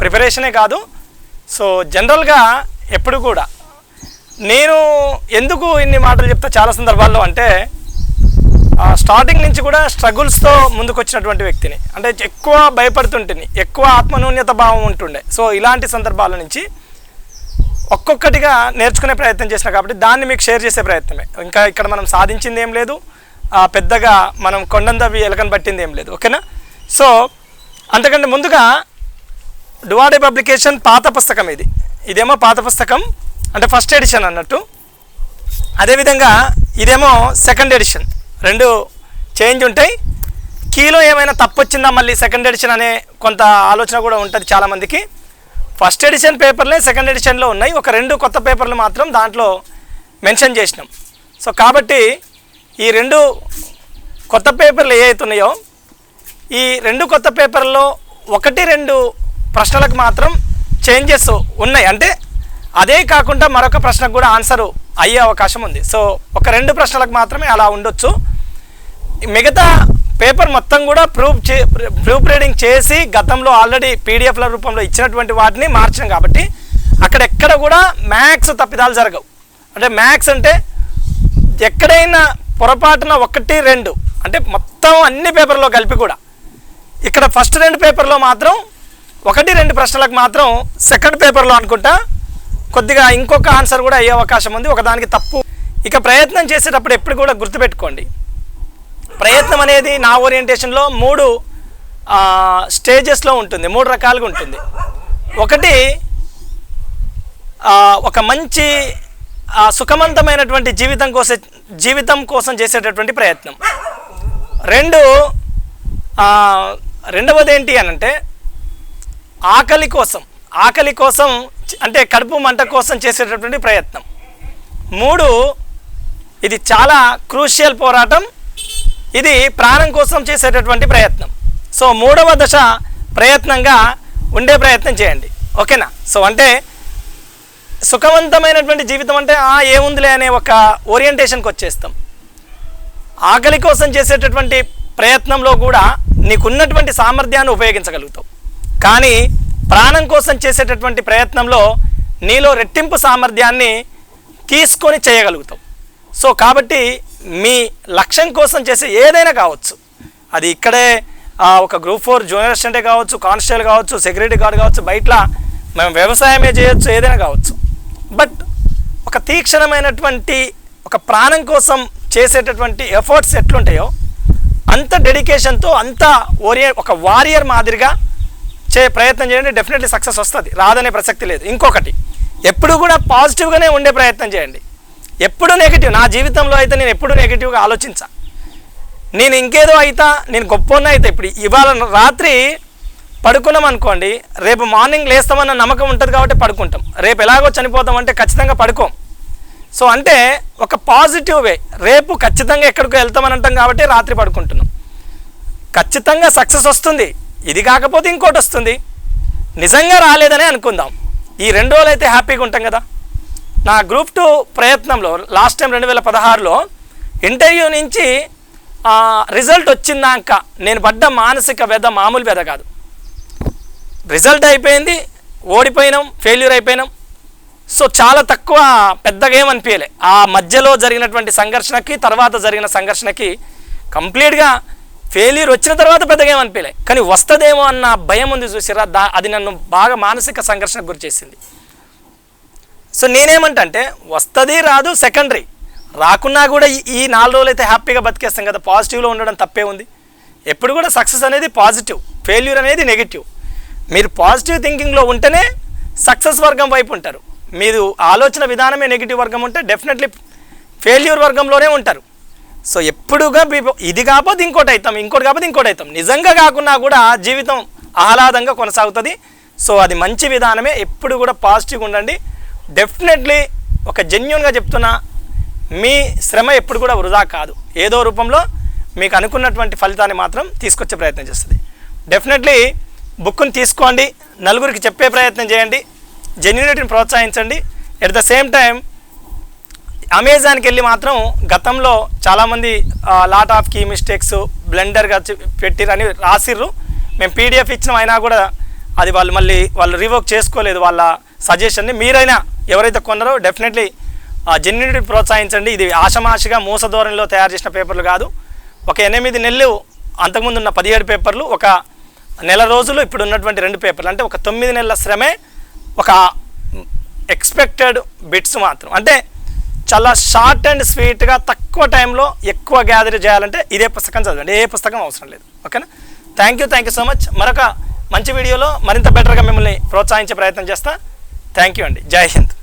ప్రిపరేషనే కాదు. సో జనరల్గా ఎప్పుడు కూడా నేను ఎందుకు ఇన్ని మాటలు చెప్తా చాలా సందర్భాల్లో అంటే స్టార్టింగ్ నుంచి కూడా స్ట్రగుల్స్తో ముందుకొచ్చినటువంటి వ్యక్తిని. అంటే ఎక్కువ భయపడుతుంటుంది ఎక్కువ ఆత్మన్యూన్యత భావం ఉంటుండే. సో ఇలాంటి సందర్భాల నుంచి ఒక్కొక్కటిగా నేర్చుకునే ప్రయత్నం చేసిన కాబట్టి దాన్ని మీకు షేర్ చేసే ప్రయత్నమే. ఇంకా ఇక్కడ మనం సాధించింది ఏం లేదు. పెద్దగా మనం కొండందవి ఎలకని పట్టింది ఏం లేదు. ఓకేనా? సో అంతకంటే ముందుగా డువాడే పబ్లికేషన్ పాత పుస్తకం ఇది. ఇదేమో పాత పుస్తకం అంటే ఫస్ట్ ఎడిషన్ అన్నట్టు. అదేవిధంగా ఇదేమో సెకండ్ ఎడిషన్. రెండు చేంజ్ ఉంటాయి. కీలో ఏమైనా తప్పు వచ్చిందా మళ్ళీ సెకండ్ ఎడిషన్ అనే కొంత ఆలోచన కూడా ఉంటుంది చాలామందికి. ఫస్ట్ ఎడిషన్ పేపర్లే సెకండ్ ఎడిషన్లో ఉన్నాయి. ఒక రెండు కొత్త పేపర్లు మాత్రం దాంట్లో మెన్షన్ చేసినాం. సో కాబట్టి ఈ రెండు కొత్త పేపర్లు ఏ అవుతున్నాయో ఈ రెండు కొత్త పేపర్లో ఒకటి రెండు ప్రశ్నలకు మాత్రం చేంజెస్ ఉన్నాయి. అంటే అదే కాకుండా మరొక ప్రశ్నకు కూడా ఆన్సర్ అయ్యే అవకాశం ఉంది. సో ఒక రెండు ప్రశ్నలకు మాత్రమే అలా ఉండొచ్చు. మిగతా పేపర్ మొత్తం కూడా ప్రూఫ్ చే ప్రూఫ్ రీడింగ్ చేసి గతంలో ఆల్రెడీ పీడిఎఫ్ల రూపంలో ఇచ్చినటువంటి వాటిని మార్చాం కాబట్టి అక్కడెక్కడ కూడా మ్యాథ్స్ తప్పిదాలు జరగవు. అంటే మ్యాథ్స్ అంటే ఎక్కడైనా పొరపాటున ఒకటి రెండు అంటే మొత్తం అన్ని పేపర్లో కలిపి కూడా. ఇక్కడ ఫస్ట్ రెండు పేపర్లో మాత్రం ఒకటి రెండు ప్రశ్నలకు మాత్రం సెకండ్ పేపర్లో అనుకుంటా. కొద్దిగా ఇంకొక ఆన్సర్ కూడా అయ్యే అవకాశం ఉంది. ఒకదానికి తప్పు. ఇక ప్రయత్నం చేసేటప్పుడు ఎప్పుడు కూడా గుర్తుపెట్టుకోండి. ప్రయత్నం అనేది నా ఓరియంటేషన్లో మూడు స్టేజెస్లో ఉంటుంది. మూడు రకాలుగా ఉంటుంది. ఒకటి ఒక మంచి సుఖవంతమైనటువంటి జీవితం కోసం జీవితం కోసం చేసేటటువంటి ప్రయత్నం. రెండు రెండవది ఏంటి అని అంటే ఆకలి కోసం ఆకలి కోసం అంటే కడుపు మంట కోసం చేసేటటువంటి ప్రయత్నం. మూడు ఇది చాలా క్రూషియల్ పోరాటం. ఇది ప్రాణం కోసం చేసేటటువంటి ప్రయత్నం. సో మూడవ దశ ప్రయత్నంగా ఉండే ప్రయత్నం చేయండి. ఓకేనా? సో అంటే సుఖవంతమైనటువంటి జీవితం అంటే ఆ ఏముందిలే అనే ఒక ఓరియంటేషన్కి వచ్చేస్తాం. ఆకలి కోసం చేసేటటువంటి ప్రయత్నంలో కూడా నీకున్నటువంటి సామర్థ్యాన్ని ఉపయోగించగలుగుతావు. కానీ ప్రాణం కోసం చేసేటటువంటి ప్రయత్నంలో నీలో రెట్టింపు సామర్థ్యాన్ని తీసుకొని చేయగలుగుతావు. సో కాబట్టి మీ లక్ష్యం కోసం చేసే ఏదైనా కావచ్చు. అది ఇక్కడే ఒక గ్రూప్ ఫోర్ జూనియర్ అసిస్టెంటే కావచ్చు కానిస్టేబుల్ కావచ్చు సెక్యూరిటీ గార్డ్ కావచ్చు బయట మేము వ్యవసాయమే చేయొచ్చు ఏదైనా కావచ్చు. బట్ ఒక తీక్షణమైనటువంటి ఒక ప్రాణం కోసం చేసేటటువంటి ఎఫర్ట్స్ ఎట్లుంటాయో అంత డెడికేషన్తో అంత ఓరియ ఒక వారియర్ మాదిరిగా చే ప్రయత్నం చేయండి డెఫినెట్లీ సక్సెస్ వస్తుంది. రాదనే ప్రసక్తి లేదు. ఇంకొకటి ఎప్పుడు కూడా పాజిటివ్గానే ఉండే ప్రయత్నం చేయండి. ఎప్పుడు నెగిటివ్ నా జీవితంలో అయితే నేను ఎప్పుడు నెగిటివ్గా ఆలోచించా. నేను ఇంకేదో అయితా నేను గొప్ప అయితే ఇప్పుడు. ఇవాళ రాత్రి పడుకున్నాం అనుకోండి రేపు మార్నింగ్ లేస్తామన్న నమ్మకం ఉంటుంది కాబట్టి పడుకుంటాం. రేపు ఎలాగో చనిపోతామంటే ఖచ్చితంగా పడుకోం. సో అంటే ఒక పాజిటివ్ వే. రేపు ఖచ్చితంగా ఎక్కడికో వెళ్తామని అంటాం కాబట్టి రాత్రి పడుకుంటున్నాం. ఖచ్చితంగా సక్సెస్ వస్తుంది. ఇది కాకపోతే ఇంకోటి వస్తుంది. నిజంగా రాలేదనే అనుకుందాం. ఈ రెండు రోజులు అయితే హ్యాపీగా ఉంటాం కదా. నా గ్రూప్ టూ ప్రయత్నంలో లాస్ట్ టైం రెండు వేల పదహారులో ఇంటర్వ్యూ నుంచి రిజల్ట్ వచ్చిందాక నేను పడ్డ మానసిక వ్యధ మామూలు వ్యధ కాదు. రిజల్ట్ అయిపోయింది ఓడిపోయినాం ఫెయిల్యూర్ అయిపోయినాం. సో చాలా తక్కువ పెద్దగా ఏమనిపించలే ఆ మధ్యలో జరిగినటువంటి సంఘర్షణకి తర్వాత జరిగిన సంఘర్షణకి కంప్లీట్గా ఫెయిల్యూర్ వచ్చిన తర్వాత పెద్దగా ఏమనిపించలే కానీ వస్తుందేమో అన్న భయం ఉంది చూసిరా దా అది నన్ను బాగా మానసిక సంఘర్షణకు గురి చేసింది సో నేనేమంటే వస్తుంది రాదు సెకండరీ రాకున్నా కూడా ఈ- నాలుగు రోజులు అయితే హ్యాపీగా బతికేస్తాం కదా. పాజిటివ్లో ఉండడం తప్పే ఉంది. ఎప్పుడు కూడా సక్సెస్ అనేది పాజిటివ్ ఫెయిల్యూర్ అనేది నెగిటివ్ మీరు పాజిటివ్ థింకింగ్లో ఉంటేనే సక్సెస్ వర్గం వైపు ఉంటారు. మీరు ఆలోచన విధానమే నెగిటివ్ వర్గం ఉంటే డెఫినెట్లీ ఫెయిల్యూర్ వర్గంలోనే ఉంటారు. సో ఎప్పుడుగా ఇది కాకపోతే ఇంకోటి అవుతాం ఇంకోటి కాకపోతే ఇంకోటి అవుతాం. నిజంగా కాకున్నా కూడా జీవితం ఆహ్లాదంగా కొనసాగుతుంది. సో అది మంచి విధానమే. ఎప్పుడు కూడా పాజిటివ్గా ఉండండి. డెఫినెట్లీ ఒక జెన్యున్గా చెప్తున్నా మీ శ్రమ ఎప్పుడు కూడా వృధా కాదు. ఏదో రూపంలో మీకు అనుకున్నటువంటి ఫలితాన్ని మాత్రం తీసుకొచ్చే ప్రయత్నం చేస్తుంది. డెఫినెట్లీ బుక్ని తీసుకోండి. నలుగురికి చెప్పే ప్రయత్నం చేయండి. జెన్యునిటీని ప్రోత్సహించండి. ఎట్ ద సేమ్ టైం అమెజాన్కి వెళ్ళి మాత్రం గతంలో చాలామంది లాట్ ఆఫ్ కీ మిస్టేక్స్ బ్లెండర్గా పెట్టిరని రాసిర్రు. మేము పీడిఎఫ్ ఇచ్చినాం అయినా కూడా అది వాళ్ళు మళ్ళీ వాళ్ళు రివోక్ చేసుకోలేదు వాళ్ళ సజెషన్ని మీరైనా ఎవరైతే కొన్నారో డెఫినెట్లీ జెన్యునిటీ ప్రోత్సహించండి. ఇది ఆషమాషిగా మూస ధోరణిలో తయారు చేసిన పేపర్లు కాదు. ఒక ఎనిమిది నెలలు అంతకుముందు ఉన్న పదిహేడు పేపర్లు ఒక నెల రోజులు ఇప్పుడు ఉన్నటువంటి రెండు పేపర్లు. అంటే ఒక తొమ్మిది నెలల శ్రమే ఒక ఎక్స్పెక్టెడ్ బిట్స్ మాత్రం. అంటే చాలా షార్ట్ అండ్ స్వీట్గా తక్కువ టైంలో ఎక్కువ గ్యాదర్ చేయాలంటే ఇదే పుస్తకం చదవండి. ఏ పుస్తకం అవసరం లేదు. ఓకేనా? Thank you thank you so much మరొక మంచి వీడియోలో మరింత బెటర్గా మిమ్మల్ని ప్రోత్సహించే ప్రయత్నం చేస్తా. థ్యాంక్ యూ అండి. జై హింద్.